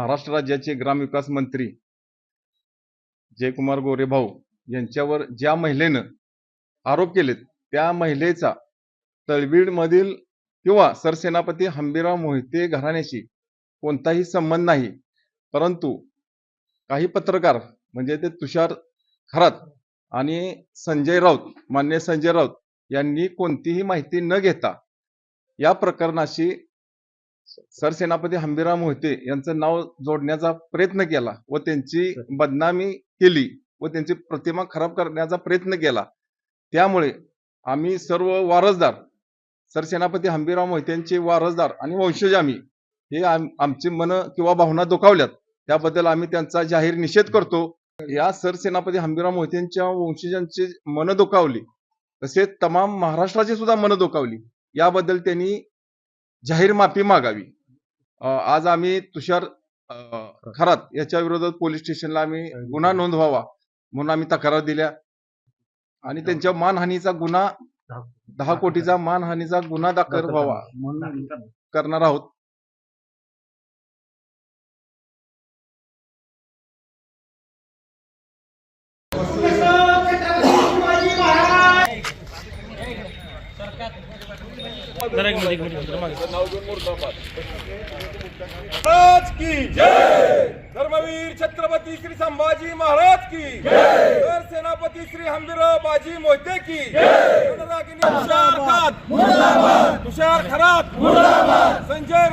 महाराष्ट्र राज्याचे ग्रामविकास मंत्री जयकुमार गोरे भाऊ यांच्यावर ज्या महिलेनं आरोप केलेत त्या महिलेचा तळबीडमधील किंवा सरसेनापती हंबीराव मोहिते घराण्याशी कोणताही संबंध नाही. परंतु काही पत्रकार म्हणजे ते तुषार खरात आणि संजय राऊत मान्य संजय राऊत यांनी कोणतीही माहिती न घेता या प्रकरणाशी सरसेनापती हंबीराव मोहिते यांचं नाव जोडण्याचा प्रयत्न केला व त्यांची बदनामी केली व त्यांची प्रतिमा खराब करण्याचा प्रयत्न केला. त्यामुळे आम्ही सर्व वारसदार सरसेनापती हंबीराव मोहितेंचे वारसदार आणि वंशज आम्ही हे आम आमची मन किंवा भावना दुखावल्यात. त्याबद्दल आम्ही त्यांचा जाहीर निषेध करतो. या सरसेनापती हंबीराव मोहितेंच्या वंशजांची मन दुखावली. तसेच तमाम महाराष्ट्राची सुद्धा मन दुखावली. याबद्दल त्यांनी जाहीर माफी मागावी. आज आम्ही तुषार खरात याच्या विरोधात पोलीस स्टेशनला आम्ही गुन्हा नोंदवावा म्हणून आम्ही तक्रार दिल्या. आणि त्यांच्या मानहानीचा गुन्हा दहा कोटीचा. मानहानीचा गुन्हा दाखल व्हावा म्हणून करणार आहोत. जरा एक मिनिट एक मिनिट मागे. महाराज की जय! धर्मवीर छत्रपती श्री संभाजी महाराज की जय! तर सेनापती श्री हंबीरराव बाजी मोहिते की जय! तुषार खरात तुषार खरात संजय